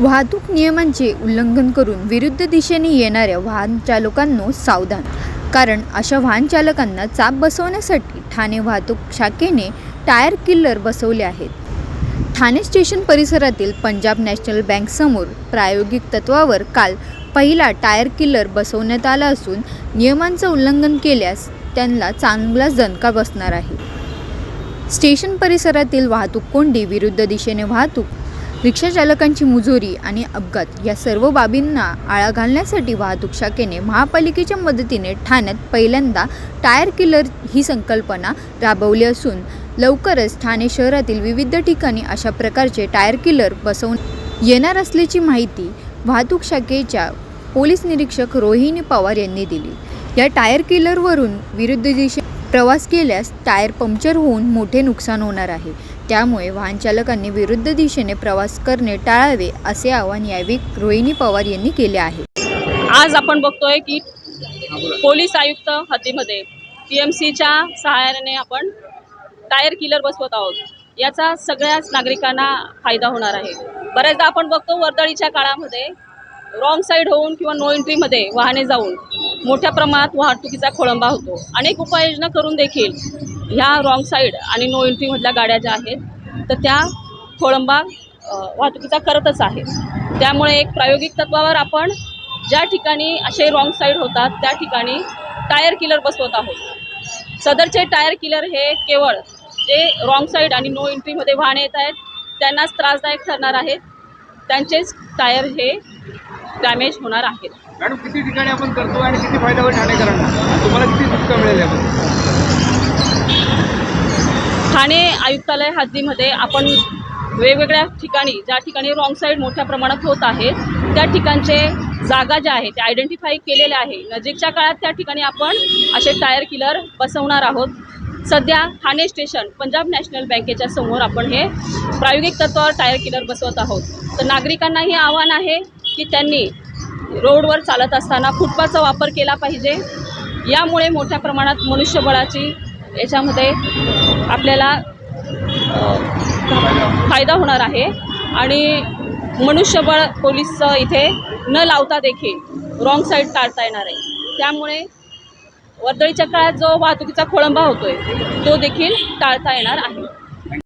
वाहतूक नियमांचे उल्लंघन करून विरुद्ध दिशेने येणाऱ्या वाहन चालकांनो सावधान. कारण अशा वाहन चालकांना चाप बसवण्यासाठी ठाणे वाहतूक शाखेने टायर किल्लर बसवले आहेत. ठाणे स्टेशन परिसरातील पंजाब नॅशनल बँकसमोर प्रायोगिक तत्वावर काल पहिला टायर किल्लर बसवण्यात आला असून नियमांचं उल्लंघन केल्यास त्यांना चांगलाच दणका बसणार आहे. स्टेशन परिसरातील वाहतूक कोंडी विरुद्ध दिशेने वाहतूक रिक्षा चालकांची मुजोरी आणि अपघात या सर्व बाबींना आळा घालण्यासाठी वाहतूक शाखेने महापालिकेच्या मदतीने ठाण्यात पहिल्यांदा टायर किलर ही संकल्पना राबवली असून लवकरच ठाणे शहरातील विविध ठिकाणी अशा प्रकारचे टायर किलर बसवून येणार असल्याची माहिती वाहतूक शाखेच्या पोलीस निरीक्षक रोहिणी पवार यांनी दिली. या टायर किलरवरून विरुद्ध दिशे प्रवास केल्यास टायर पंक्चर होऊन मोठे नुकसान होणार आहे. त्यामुळे वाहनचालकांनी विरुद्ध दिशेने प्रवास करणे टाळावे असे आवाहन यावेळी रोहिणी पवार यांनी केले आहे. आज आपण बघतोय की पोलीस आयुक्त हद्दीमध्ये पी एम सीच्या सहाय्याने आपण टायर किलर बसवत आहोत. याचा सगळ्याच नागरिकांना फायदा होणार आहे. बऱ्याचदा आपण बघतो वर्दळीच्या काळामध्ये रॉंग साईड होऊन किंवा नो एंट्रीमध्ये वाहने जाऊन मोठ्या प्रमाणात वाहतुकीचा खोळंबा होतो. अनेक उपाययोजना करून देखील ह्या रॉंग साईड आणि नो एंट्रीमधल्या गाड्या ज्या आहेत तर त्या खोळंबा वाहतुकीचा करतच आहे त्यामुळे एक प्रायोगिक तत्वावर आपण ज्या ठिकाणी असे रॉंग साईड होतात त्या ठिकाणी टायर किलर बसवत आहोत. सदरचे टायर किलर हे केवळ जे रॉंग साईड आणि नो एंट्रीमध्ये वाहने येत आहेत त्यांनाच त्रासदायक ठरणार आहेत. त्यांचेच टायर हे डॅमेज होणार आहेत मॅडम किती ठिकाणी आपण करतो आणि किती फायदा होईल ठाणेकरांना तुम्हाला किती सुटका मिळेल ठाणे आयुक्तालय हद्दीमध्ये आपण वेगवेगळ्या ठिकाणी ज्या ठिकाणी रॉंग साईड मोठ्या प्रमाणात होत आहे त्या ठिकाणचे जागा ज्या आहेत त्या आयडेंटिफाय केलेल्या आहे. नजीकच्या काळात त्या ठिकाणी आपण असे टायर किलर बसवणार आहोत. सध्या ठाणे स्टेशन पंजाब नॅशनल बँकेच्या समोर आपण हे प्रायोगिक तत्वावर टायर किलर बसवत आहोत. तर नागरिकांनाही आव्हान आहे की त्यांनी रोडवर चालत असताना फुटपाथचा वापर केला पाहिजे. यामुळे मोठ्या प्रमाणात मनुष्यबळाची याच्यामध्ये आपल्याला फायदा होणार आहे. आणि मनुष्यबळ पोलीसचं इथे न लावता देखील रॉंग साईड टाळता येणार आहे. त्यामुळे वर्दळीच्या काळात जो वाहतुकीचा खोळंबा होतोय तो देखील टाळता येणार आहे.